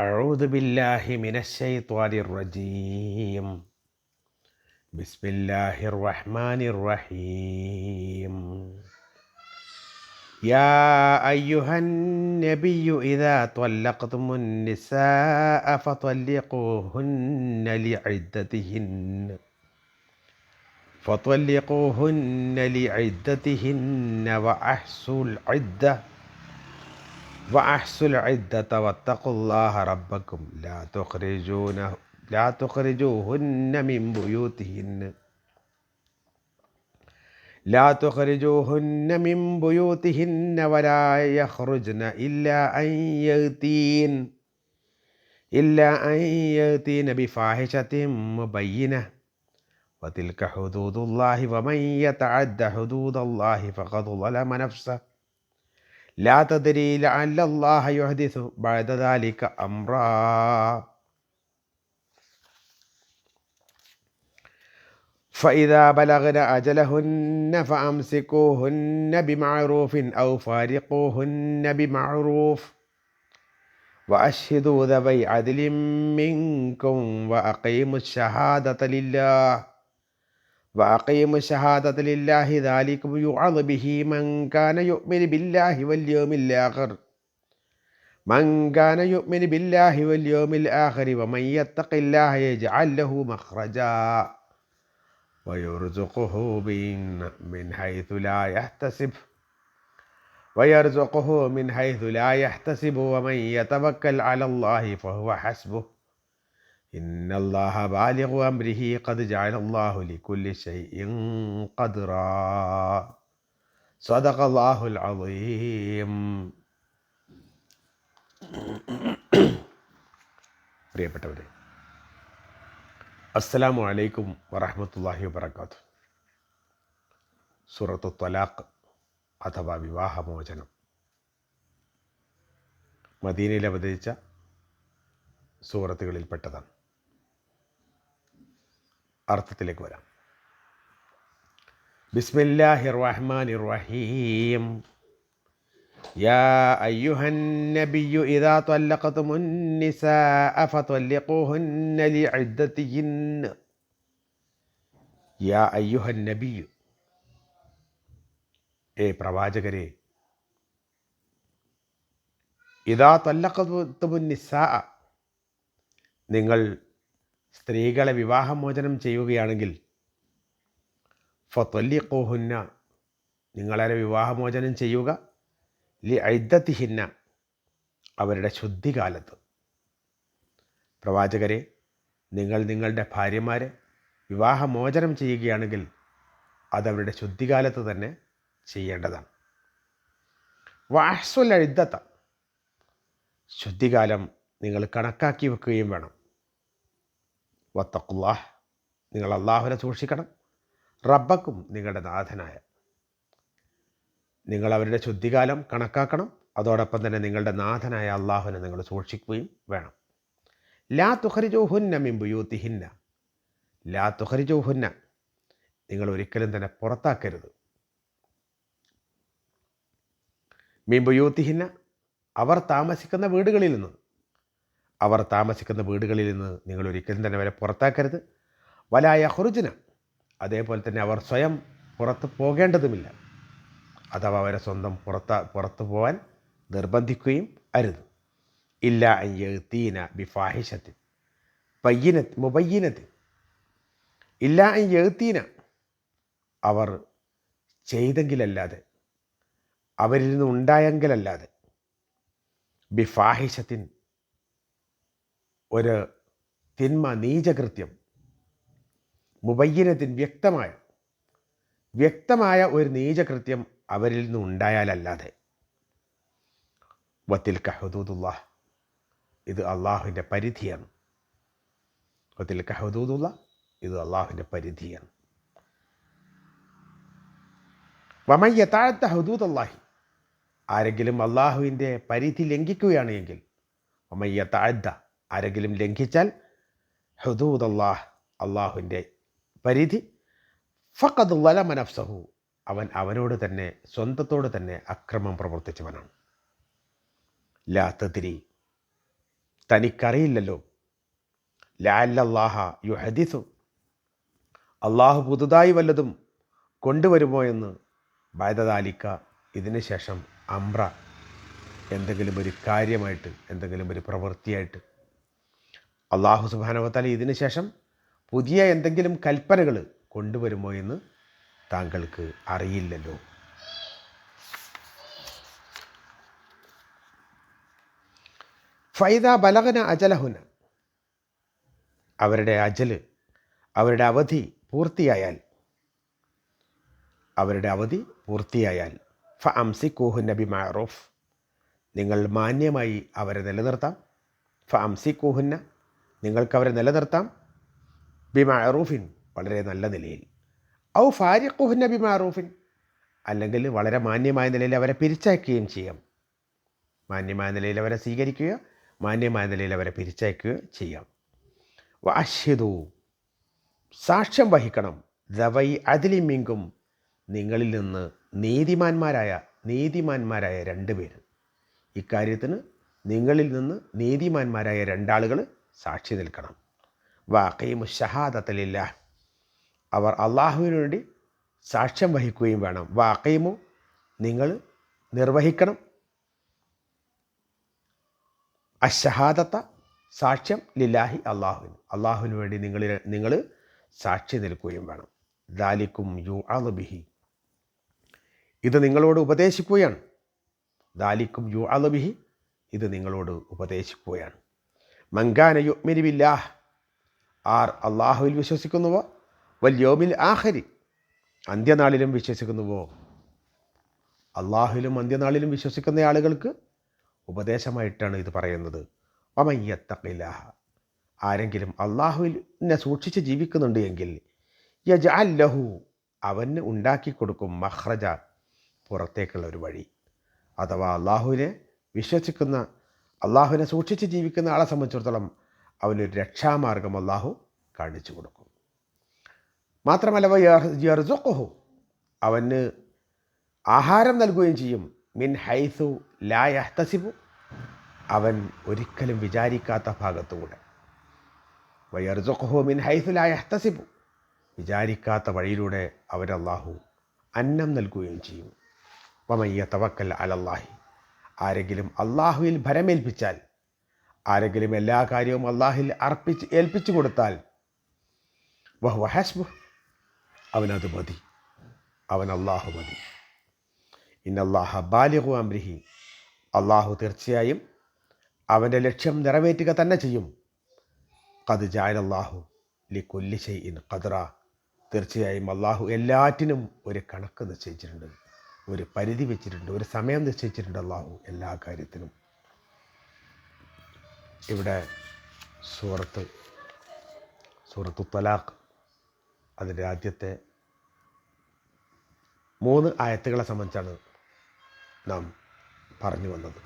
أعوذ بالله من الشيطان الرجيم. بسم الله الرحمن الرحيم. يا أيها النبي إذا طلقتم النساء فطلقوهن لعدتهن. فطلقوهن لعدتهن وأحصوا العدة. وأحصوا العدة واتقوا الله ربكم. لا تخرجونه لا تخرجوهن من بيوتهن. لا تخرجوهن من بيوتهن ولا يخرجن إلا أن يأتين إلا أن يأتين بفاحشة مبينة. وتلك حدود الله ومن يتعد حدود الله فقد ظلم نفسه. لا تدري لعل الله يحدث بعد ذلك أمرا فإذا بلغن أجلهن فأمسكوهن بمعروف أو فارقوهن بمعروف وأشهدوا ذوي عدل منكم وأقيموا الشهادة لله وأقيموا الشهادة لله ذلكم يوعظ به من كان يؤمن بالله واليوم الآخر. من كان يؤمن بالله واليوم الآخر ومن يتق الله يجعل له مخرجا. ويرزقه من, من حيث لا يحتسب. ويرزقه من حيث لا يحتسب. ومن يتوكل على الله فهو حسبه. ഇന്നല്ലാഹ അംരിഹി ഖദ് ജഅലല്ലാഹു സദഖല്ലാഹുൽ പ്രിയപ്പെട്ടവരെ അസ്സലാമു അലൈക്കും വറഹമത്തല്ലാഹി വബർക്കാത്തു സൂറത്തു തലാഖ് അഥവാ വിവാഹമോചനം. മദീനയിൽ അവതരിച്ച സൂറത്തുകളിൽപ്പെട്ടതാണ്. അർത്ഥത്തിലേക്ക് വരാം ബിസ്മില്ലാഹി റഹ്മാൻ റഹീം يا أيها النبي إذا طلقتم النساء فطلقوهن لعدتهن يا أيها النبي ഏ പ്രവാചകരെ ഇതാ തല്ലക്കത്തുമുന്നിസാ നിങ്ങൾ സ്ത്രീകളെ വിവാഹമോചനം ചെയ്യുകയാണെങ്കിൽ ഫൊല്ലിക്കോഹുന്ന നിങ്ങളെ വിവാഹമോചനം ചെയ്യുക. ലി ഐദ്ദത്തിഹിന്ന അവരുടെ ശുദ്ധികാലത്ത്. പ്രവാചകരെ നിങ്ങൾ നിങ്ങളുടെ ഭാര്യമാരെ വിവാഹമോചനം ചെയ്യുകയാണെങ്കിൽ അതവരുടെ ശുദ്ധികാലത്ത് തന്നെ ചെയ്യേണ്ടതാണ്. വാഹ്സുൽ എഴുത്തത്ത ശുദ്ധികാലം നിങ്ങൾ കണക്കാക്കി വെക്കുകയും വേണം. വത്തക്കുല്ലാഹ് നിങ്ങൾ അള്ളാഹുനെ സൂക്ഷിക്കണം. റബ്ബക്കും നിങ്ങളുടെ നാഥനായ. നിങ്ങൾ അവരുടെ ശുദ്ധികാലം കണക്കാക്കണം. അതോടൊപ്പം തന്നെ നിങ്ങളുടെ നാഥനായ അള്ളാഹുനെ നിങ്ങൾ സൂക്ഷിക്കുകയും വേണം. ലാ തുഹരിജോഹുന്ന മിമ്പുയൂത്തിഹിന്ന ലാ തുഹരിജോഹുന്ന നിങ്ങൾ ഒരിക്കലും തന്നെ പുറത്താക്കരുത്. മീമ്പുയൂത്തിഹിന്ന അവർ താമസിക്കുന്ന വീടുകളിൽ നിന്ന്. അവർ താമസിക്കുന്ന വീടുകളിൽ നിന്ന് നിങ്ങൾ ഒരിക്കലും തന്നെ അവരെ പുറത്താക്കരുത്. വലായ ഹുറുജിന അതേപോലെ തന്നെ അവർ സ്വയം പുറത്ത് പോകേണ്ടതുമില്ല. അഥവാ അവരെ സ്വന്തം പുറത്ത പുറത്തു പോകാൻ നിർബന്ധിക്കുകയും അരുത്. ഇല്ല അയ്യത്തീന ബിഫാഹിഷത്തിൽ പയ്യന മുബയ്യനത്തിൽ ഇല്ല അയ്യത്തീന അവർ ചെയ്തെങ്കിലല്ലാതെ അവരിൽ നിന്ന് ഉണ്ടായെങ്കിലല്ലാതെ ബിഫാഹിഷത്തിൻ ഒരു തിന്മ നീചകൃത്യം മുബയ്യനത്തിൻ വ്യക്തമായ വ്യക്തമായ ഒരു നീചകൃത്യം അവരിൽ നിന്ന് ഉണ്ടായാലല്ലാതെ. വത്തിൽ കഹദൂദുള്ള ഇത് അള്ളാഹുവിന്റെ പരിധിയാണ്. വത്തിൽ കഹദൂദുള്ള ഇത് അള്ളാഹുവിന്റെ പരിധിയാണ്. വമയ്യ താഴത്ത ഹദൂദ് അള്ളാഹി ആരെങ്കിലും അള്ളാഹുവിന്റെ പരിധി ലംഘിക്കുകയാണ് എങ്കിൽ വമയ്യ താഴ്ത്ത ആരെങ്കിലും ലംഘിച്ചാൽ ഹുദൂദ് അള്ളാഹ് അള്ളാഹുവിന്റെ പരിധി. ഫക്കത് വലമനഫ്സഹു അവൻ അവനോട് തന്നെ സ്വന്തത്തോട് തന്നെ അക്രമം പ്രവർത്തിച്ചവനാണ്. ലാത്തതിരി തതിരി തനിക്കറിയില്ലല്ലോ. ലാലല്ലാഹ യുഹദിസു അള്ളാഹു പുതുതായി വല്ലതും കൊണ്ടുവരുമോ എന്ന് ബാധതാലിക്ക ഇതിന് ശേഷം അമ്ര എന്തെങ്കിലും ഒരു കാര്യമായിട്ട് എന്തെങ്കിലും ഒരു പ്രവൃത്തിയായിട്ട് അള്ളാഹു സുബാനവത്താല ഇതിനു ശേഷം പുതിയ എന്തെങ്കിലും കൽപ്പനകൾ കൊണ്ടുവരുമോ എന്ന് താങ്കൾക്ക് അറിയില്ലല്ലോ. ഫൈദ ബലകന അജലഹുന. അവരുടെ അജൽ അവരുടെ അവധി പൂർത്തിയായാൽ അവരുടെ അവധി പൂർത്തിയായാൽ ഫ അംസി കോഹു നബി മാറൂഫ് നിങ്ങൾ മാന്യമായി അവരെ നിലനിർത്താം. ഫ അംസി കോഹുന്ന നിങ്ങൾക്ക് അവരെ നിലനിർത്താം. ബി മാറൂഫിൻ വളരെ നല്ല നിലയിൽ. ഔ ഫാരിഖുഹുന്ന ബി മാറൂഫിൻ അല്ലെങ്കിൽ വളരെ മാന്യമായ നിലയിൽ അവരെ പിരിച്ചയക്കുകയും ചെയ്യാം. മാന്യമായ നിലയിൽ അവരെ സ്വീകരിക്കുക മാന്യമായ നിലയിൽ അവരെ പിരിച്ചയക്കുക ചെയ്യാം. വാശ്യതു സാക്ഷ്യം വഹിക്കണം. ദവൈ അതിലിമിങ്കും നിങ്ങളിൽ നിന്ന് നീതിമാന്മാരായ നീതിമാന്മാരായ രണ്ട് പേര്. ഇക്കാര്യത്തിന് നിങ്ങളിൽ നിന്ന് നീതിമാന്മാരായ രണ്ടാളുകൾ സാക്ഷി നിൽക്കണം. വാക്കീമു ഷഹാദത്തലില്ല അവർ അള്ളാഹുവിന് വേണ്ടി സാക്ഷ്യം വഹിക്കുകയും വേണം. വാക്കീമു നിങ്ങൾ നിർവഹിക്കണം. അഷഹാദത്ത സാക്ഷ്യം ലില്ലാഹി അള്ളാഹുവിന് അള്ളാഹുവിന് വേണ്ടി നിങ്ങൾ നിങ്ങൾ സാക്ഷി നിൽക്കുകയും വേണം. ദാലിക്കും യു അലബിഹി ഇത് നിങ്ങളോട് ഉപദേശിക്കുകയാണ്. ദാലിക്കും യു അലബിഹി ഇത് നിങ്ങളോട് ഉപദേശിക്കുകയാണ്. മങ്കാന യുമിനിബില്ലാഹ് ആർ അള്ളാഹുവിൽ വിശ്വസിക്കുന്നുവോ? വല്യോമിൽ ആഹരി അന്ത്യനാളിലും വിശ്വസിക്കുന്നുവോ? അള്ളാഹുവിലും അന്ത്യനാളിലും വിശ്വസിക്കുന്ന ആളുകൾക്ക് ഉപദേശമായിട്ടാണ് ഇത് പറയുന്നത്. ഒമയ്യത്തക്കില്ലാഹ ആരെങ്കിലും അള്ളാഹുവിനെ സൂക്ഷിച്ച് ജീവിക്കുന്നുണ്ട് എങ്കിൽ യജാല്ലഹു ലഹു. അവന് ഉണ്ടാക്കി കൊടുക്കും മഹ്റജ പുറത്തേക്കുള്ള ഒരു വഴി. അഥവാ അള്ളാഹുവിനെ വിശ്വസിക്കുന്ന അള്ളാഹുവിനെ സൂക്ഷിച്ച് ജീവിക്കുന്ന ആളെ സംബന്ധിച്ചിടത്തോളം അവനൊരു രക്ഷാമാർഗം അള്ളാഹു കാണിച്ചു കൊടുക്കും. മാത്രമല്ല യർസുഖു അവന് ആഹാരം നൽകുകയും ചെയ്യും. മിൻ ഹൈസു ലാ യഹ്തസിബു. അവൻ ഒരിക്കലും വിചാരിക്കാത്ത ഭാഗത്തുകൂടെ. വയർസുഖു മിൻ ഹൈസു ലാ യഹ്തസിബു. വിചാരിക്കാത്ത വഴിയിലൂടെ അവരല്ലാഹു അന്നം നൽകുകയും ചെയ്യും. വമയ്യ തവക്കൽ അലല്ലാഹി. ആരെങ്കിലും അള്ളാഹുവിൽ ഭരമേൽപ്പിച്ചാൽ ആരെങ്കിലും എല്ലാ കാര്യവും അള്ളാഹിൽ അർപ്പിച്ച് ഏൽപ്പിച്ചു കൊടുത്താൽ വഹ് വഹസ്ബു അവനത് മതി. അവൻ അള്ളാഹു മതി. ഇന്നല്ലാഹ ബാലിഹു അംരിഹി. അള്ളാഹു തീർച്ചയായും അവന്റെ ലക്ഷ്യം നിറവേറ്റുക തന്നെ ചെയ്യും. കത് ജായലല്ലാഹു ലി കൊല്ലിശൈ ഇൻ ഖദ്റ. തീർച്ചയായും അള്ളാഹു എല്ലാറ്റിനും ഒരു കണക്ക് നിശ്ചയിച്ചിട്ടുണ്ട്. ഒരു പരിധി വെച്ചിട്ടുണ്ട് ഒരു സമയം നിശ്ചയിച്ചിട്ടുണ്ട് അള്ളാഹു എല്ലാ കാര്യത്തിനും. ഇവിടെ സൂറത്ത് സൂറത്തു തലാഖ് അതിന്റെ ആദ്യത്തെ മൂന്ന് ആയത്തുകളെ സംബന്ധിച്ചാണ് നാം പറഞ്ഞു വന്നത്.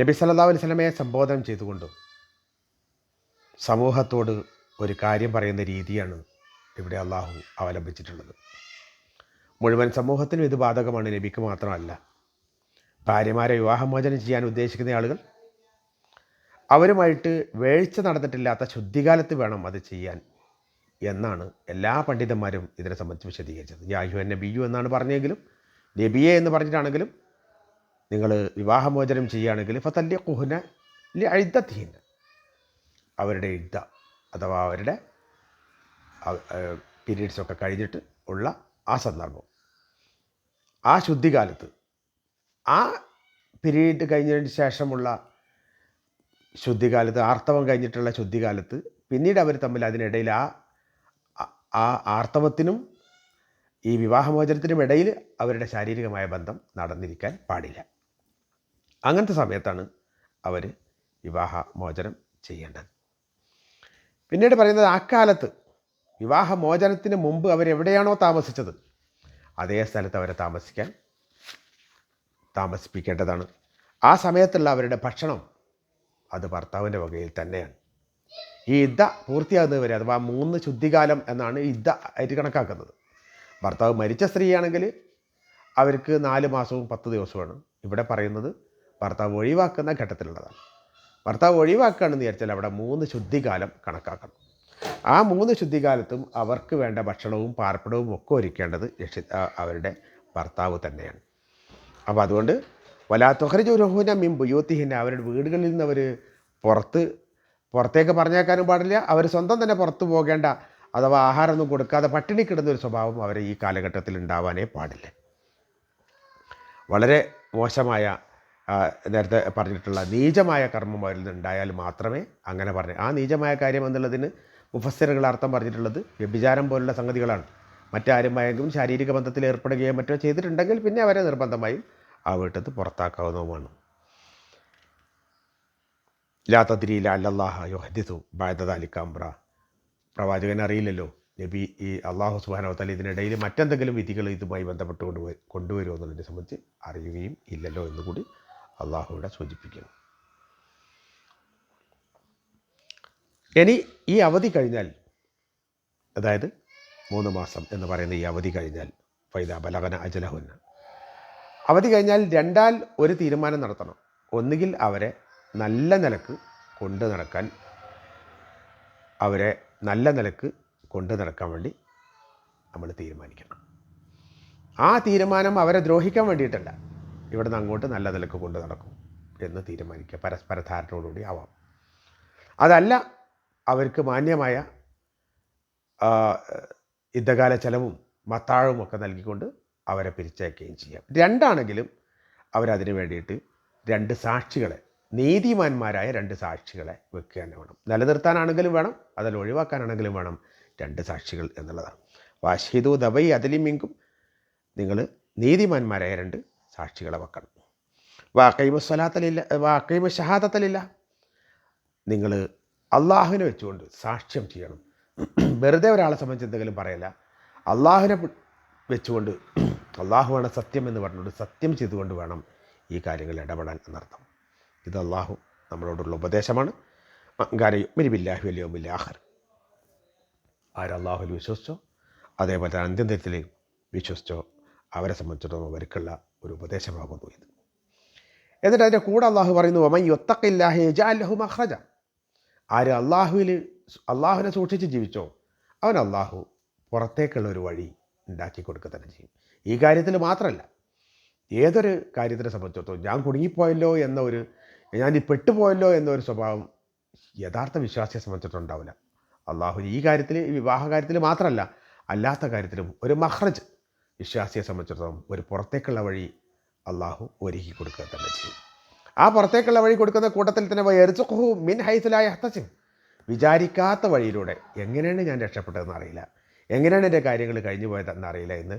നബി സല്ലല്ലാഹു അലൈഹി സ്വലമയെ സംബോധന ചെയ്തുകൊണ്ട് സമൂഹത്തോട് ഒരു കാര്യം പറയുന്ന രീതിയാണ് ഇവിടെ അള്ളാഹു അവലംബിച്ചിട്ടുള്ളത്. മുഴുവൻ സമൂഹത്തിനും ഇത് ബാധകമാണ് നബിക്ക് മാത്രമല്ല. ഭാര്യമാരെ വിവാഹമോചനം ചെയ്യാൻ ഉദ്ദേശിക്കുന്ന ആളുകൾ അവരുമായിട്ട് വേഴ്ച നടന്നിട്ടില്ലാത്ത ശുദ്ധികാലത്ത് വേണം അത് ചെയ്യാൻ എന്നാണ് എല്ലാ പണ്ഡിതന്മാരും ഇതിനെ സംബന്ധിച്ച് വിശദീകരിച്ചത്. യാഹു എന്നെ ബിയു എന്നാണ് പറഞ്ഞെങ്കിലും നബിയെ എന്ന് പറഞ്ഞിട്ടാണെങ്കിലും നിങ്ങൾ വിവാഹമോചനം ചെയ്യുകയാണെങ്കിൽ ഫത്തല്യ കുഹുന അഴുത്തീന അവരുടെ യുദ്ധ അഥവാ അവരുടെ പീരീഡ്സൊക്കെ കഴിഞ്ഞിട്ട് ഉള്ള ആ സന്ദർഭം. ആ ശുദ്ധികാലത്ത് ആ പിരീഡ് കഴിഞ്ഞതിന് ശേഷമുള്ള ശുദ്ധികാലത്ത് ആർത്തവം കഴിഞ്ഞിട്ടുള്ള ശുദ്ധികാലത്ത് പിന്നീട് അവർ തമ്മിൽ അതിനിടയിൽ ആ ആ ആർത്തവത്തിനും ഈ വിവാഹമോചനത്തിനും ഇടയിൽ അവരുടെ ശാരീരികമായ ബന്ധം നടന്നിരിക്കാൻ പാടില്ല. അങ്ങനത്തെ സമയത്താണ് അവർ വിവാഹമോചനം ചെയ്യേണ്ടത്. പിന്നീട് പറയുന്നത് അക്കാലത്ത് വിവാഹമോചനത്തിന് മുമ്പ് അവരെവിടെയാണോ താമസിച്ചത്? അതേ സ്ഥലത്ത് അവരെ താമസിക്കാൻ താമസിപ്പിക്കേണ്ടതാണ്. ആ സമയത്തുള്ള അവരുടെ ഭക്ഷണം അത് ഭർത്താവിന്റെ വകയിൽ തന്നെയാണ്. ഈ ഇദ്ദ പൂർത്തിയാകുന്നതുവരെ അഥവാ മൂന്ന് ശുദ്ധികാലം എന്നാണ് ഇദ്ദ ആയിട്ട് കണക്കാക്കുന്നത്. ഭർത്താവ് മരിച്ച സ്ത്രീയാണെങ്കിൽ അവർക്ക് നാല് മാസവും പത്ത് ദിവസവുമാണ്. ഇവിടെ പറയുന്നത് ഭർത്താവ് ഒഴിവാക്കുന്ന ഘട്ടത്തിലുള്ളതാണ്. ഭർത്താവ് ഒഴിവാക്കുകയാണെന്ന് വിചാരിച്ചാൽ അവിടെ മൂന്ന് ശുദ്ധികാലം കണക്കാക്കണം. ആ മൂന്ന് ശുദ്ധികാലത്തും അവർക്ക് വേണ്ട ഭക്ഷണവും പാർപ്പിടവും ഒക്കെ ഒരുക്കേണ്ടത് രക്ഷി അവരുടെ ഭർത്താവ് തന്നെയാണ്. അപ്പോൾ അതുകൊണ്ട് വലാത്തൊഹരിജുരഹുന മിൻ ബുയൂത്തിഹിന്ന അവരുടെ വീടുകളിൽ നിന്ന് അവർ പുറത്ത് പുറത്തേക്ക് പറഞ്ഞേക്കാനും പാടില്ല അവർ സ്വന്തം തന്നെ പുറത്ത് പോകേണ്ട അഥവാ ആഹാരമൊന്നും കൊടുക്കാതെ പട്ടിണി കിടന്ന ഒരു സ്വഭാവം അവരെ ഈ കാലഘട്ടത്തിൽ ഉണ്ടാവാനേ പാടില്ല. വളരെ മോശമായ നേരത്തെ പറഞ്ഞിട്ടുള്ള നീചമായ കർമ്മം അവരിൽ നിന്ന് ഉണ്ടായാൽ മാത്രമേ അങ്ങനെ പറഞ്ഞു ആ നീചമായ കാര്യം എന്നുള്ളതിന് മുഫസ്സിറുകൾ അർത്ഥം പറഞ്ഞിട്ടുള്ളത് വ്യഭിചാരം പോലുള്ള സംഗതികളാണ്. മറ്റാരുമായെങ്കിലും ശാരീരിക ബന്ധത്തിൽ ഏർപ്പെടുകയോ മറ്റോ ചെയ്തിട്ടുണ്ടെങ്കിൽ പിന്നെ അവരെ നിർബന്ധമായും ആ വീട്ടത്ത് പുറത്താക്കാവുന്നതുമാണ്. ലാത്തതിരിയില തദ്രീല അല്ലാഹ യുഹദിസു ബാദദാലിക്കാംബ്ര പ്രവാചകൻ അറിയില്ലല്ലോ നബി ഈ അള്ളാഹു സുബാനവത്താൽ ഇതിനിടയിൽ മറ്റെന്തെങ്കിലും വിധികൾ ഇതുമായി ബന്ധപ്പെട്ട് കൊണ്ടുപോയി കൊണ്ടുവരുമോ എന്നതിനെ സംബന്ധിച്ച് അറിയുകയും ഇല്ലല്ലോ എന്നുകൂടി അള്ളാഹു ഇവിടെ സൂചിപ്പിക്കുന്നു. ഇനി ഈ അവധി കഴിഞ്ഞാൽ അതായത് മൂന്ന് മാസം എന്ന് പറയുന്ന ഈ അവധി കഴിഞ്ഞാൽ ഫൈദ ബലവന അജലഹുന്ന. അവധി കഴിഞ്ഞാൽ രണ്ടാൽ ഒരു തീരുമാനം നടത്തണം. ഒന്നുകിൽ അവരെ നല്ല നിലയ്ക്ക് കൊണ്ടു നടക്കാൻ അവരെ നല്ല നിലയ്ക്ക് കൊണ്ടു നടക്കാൻ വേണ്ടി നമ്മൾ തീരുമാനിക്കണം. ആ തീരുമാനം അവരെ ദ്രോഹിക്കാൻ വേണ്ടിയിട്ടല്ല. ഇവിടെ നിന്ന് അങ്ങോട്ട് നല്ല നിലയ്ക്ക് കൊണ്ടു നടക്കും എന്ന് തീരുമാനിക്കുക. പരസ്പര ധാരണയോടുകൂടി ആവാം. അതല്ല അവർക്ക് മാന്യമായ യുദ്ധകാല ചെലവും മത്താഴവും ഒക്കെ നൽകിക്കൊണ്ട് അവരെ പിരിച്ചയക്കുകയും ചെയ്യാം. രണ്ടാണെങ്കിലും അവരതിനു വേണ്ടിയിട്ട് രണ്ട് സാക്ഷികളെ നീതിമാന്മാരായ രണ്ട് സാക്ഷികളെ വെക്കുക തന്നെ വേണം. നിലനിർത്താനാണെങ്കിലും വേണം അതിൽ ഒഴിവാക്കാനാണെങ്കിലും വേണം രണ്ട് സാക്ഷികൾ എന്നുള്ളതാണ്. വാഷീദു ദബൈ അതിലിമിങ്കും നിങ്ങൾ നീതിമാന്മാരായ രണ്ട് സാക്ഷികളെ വെക്കണം. വാക്കൈമ സ്വലാത്തലില്ല വാക്കൈമ ഷഹാദത്തലില്ല നിങ്ങൾ അള്ളാഹുവിനെ വെച്ചുകൊണ്ട് സാക്ഷ്യം ചെയ്യണം. വെറുതെ ഒരാളെ സംബന്ധിച്ച് എന്തെങ്കിലും പറയില്ല. അള്ളാഹുവിനെ വെച്ചുകൊണ്ട് അള്ളാഹുവാണ് സത്യം എന്ന് പറഞ്ഞുകൊണ്ട് സത്യം ചെയ്തുകൊണ്ട് വേണം ഈ കാര്യങ്ങളിൽ ഇടപെടാൻ എന്നർത്ഥം. ഇത് അള്ളാഹു നമ്മളോടുള്ള ഉപദേശമാണ്. ഗാനയുമിരിബില്ലാഹു ബില്ലാഹർ ആഹർ ആരല്ലാഹുൽ വിശ്വസിച്ചോ അതേപോലെ തന്നെ അന്ത്യത്തിൽ വിശ്വസിച്ചോ അവരെ സംബന്ധിച്ചിടത്തോളം അവർക്കുള്ള ഒരു ഉപദേശമാകുന്നു ഇത്. എന്നിട്ട് അതിന്റെ കൂടെ അള്ളാഹു പറയുന്നു ഒമൻ ജാ അല്ലഹു മഹ്റജ ആര് അള്ളാഹുവിൽ അള്ളാഹുവിനെ സൂക്ഷിച്ച് ജീവിച്ചോ അവൻ അള്ളാഹു പുറത്തേക്കുള്ള ഒരു വഴി ഉണ്ടാക്കി കൊടുക്കുക തന്നെ ചെയ്യും. ഈ കാര്യത്തിൽ മാത്രമല്ല ഏതൊരു കാര്യത്തിനെ സംബന്ധിച്ചിടത്തോളം ഞാൻ കുടുങ്ങിപ്പോയല്ലോ എന്ന ഒരു ഞാൻ പെട്ടുപോയല്ലോ എന്നൊരു സ്വഭാവം യഥാർത്ഥ വിശ്വാസിയെ സംബന്ധിച്ചിട്ടുണ്ടാവില്ല അള്ളാഹു ഈ കാര്യത്തിൽ ഈ വിവാഹ കാര്യത്തിൽ മാത്രമല്ല അല്ലാത്ത കാര്യത്തിലും ഒരു മഹ്റജ് വിശ്വാസിയെ സംബന്ധിച്ചിടത്തോളം ഒരു പുറത്തേക്കുള്ള വഴി അള്ളാഹു ഒരുക്കി കൊടുക്കുക തന്നെ ചെയ്യും. ആ പുറത്തേക്കുള്ള വഴി കൊടുക്കുന്ന കൂട്ടത്തിൽ തന്നെ എറിച്ചുഹു മിൻ ഹൈസുലായ ഹത്തസിം വിചാരിക്കാത്ത വഴിയിലൂടെ എങ്ങനെയാണ് ഞാൻ രക്ഷപ്പെട്ടതെന്ന് അറിയില്ല. എങ്ങനെയാണ് എന്റെ കാര്യങ്ങൾ കഴിഞ്ഞു പോയതെന്ന് അറിയില്ല എന്ന്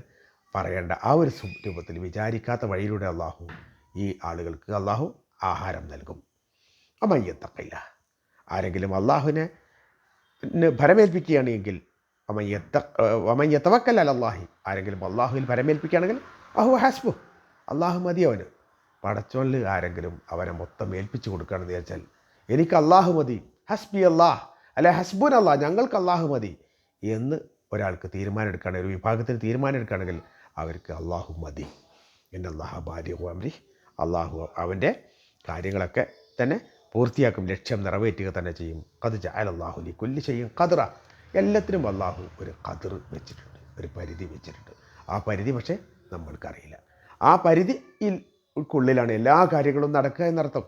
പറയേണ്ട ആ ഒരു രൂപത്തിൽ വിചാരിക്കാത്ത വഴിയിലൂടെ അള്ളാഹു ഈ ആളുകൾക്ക് അള്ളാഹു ആഹാരം നൽകും. അമയ്യത്തക്കയില്ല ആരെങ്കിലും അള്ളാഹുവിനെ ഭരമേൽപ്പിക്കുകയാണെങ്കിൽ അമയ്യത്ത അമയ്യത്തവക്കല്ല അല്ലാഹി ആരെങ്കിലും അള്ളാഹുവിൽ ഭരമേൽപ്പിക്കുകയാണെങ്കിൽ അഹു ഹാസ്ബു അള്ളാഹു മതി അവന് പടച്ചോനിൽ ആരെങ്കിലും അവനെ മൊത്തം ഏൽപ്പിച്ചു കൊടുക്കുകയാണെന്ന് വിചാരിച്ചാൽ എനിക്ക് അള്ളാഹു മതി ഹസ്ബി അള്ളാഹ് അല്ലെ ഹസ്ബുൻ അള്ളാഹ് ഞങ്ങൾക്ക് അള്ളാഹു മതി എന്ന് ഒരാൾക്ക് തീരുമാനം എടുക്കുകയാണെങ്കിൽ ഒരു വിഭാഗത്തിന് തീരുമാനം എടുക്കുകയാണെങ്കിൽ അവർക്ക് അള്ളാഹു മതി. എന്റെ അള്ളാഹു ഭാര്യ ഹോമരി അള്ളാഹു അവന്റെ കാര്യങ്ങളൊക്കെ തന്നെ പൂർത്തിയാക്കും ലക്ഷ്യം നിറവേറ്റുക തന്നെ ചെയ്യും. കത് ജാൽ അള്ളാഹുലി കൊല്ലി ചെയ്യും കതിറ എല്ലാത്തിനും അള്ളാഹു ഒരു കതിർ വെച്ചിട്ടുണ്ട് ഒരു പരിധി വെച്ചിട്ടുണ്ട്. ആ പരിധി പക്ഷേ നമ്മൾക്കറിയില്ല. ആ പരിധിയിൽ ഉള്ളിലാണ് എല്ലാ കാര്യങ്ങളും നടക്കുക എന്നർത്ഥം.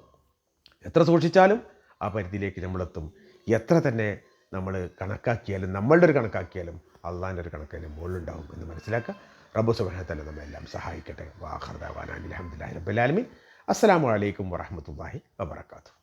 എത്ര സൂക്ഷിച്ചാലും ആ പരിധിയിലേക്ക് നമ്മളെത്തും. എത്ര തന്നെ നമ്മൾ കണക്കാക്കിയാലും നമ്മളുടെ ഒരു കണക്കാക്കിയാലും അള്ളാഹിന്റെ ഒരു കണക്കിന് മുകളിലുണ്ടാവും എന്ന് മനസ്സിലാക്കുക. റബ്ബു സുബഹത്തല്ല നമ്മെല്ലാം സഹായിക്കട്ടെ. വാഹർദാൻ അലഹമുല്ലാ റബ്ബുലാലമീൻ അസ്സാം വലൈക്കും വറഹമത്തല്ലാഹി വബർക്കാത്തു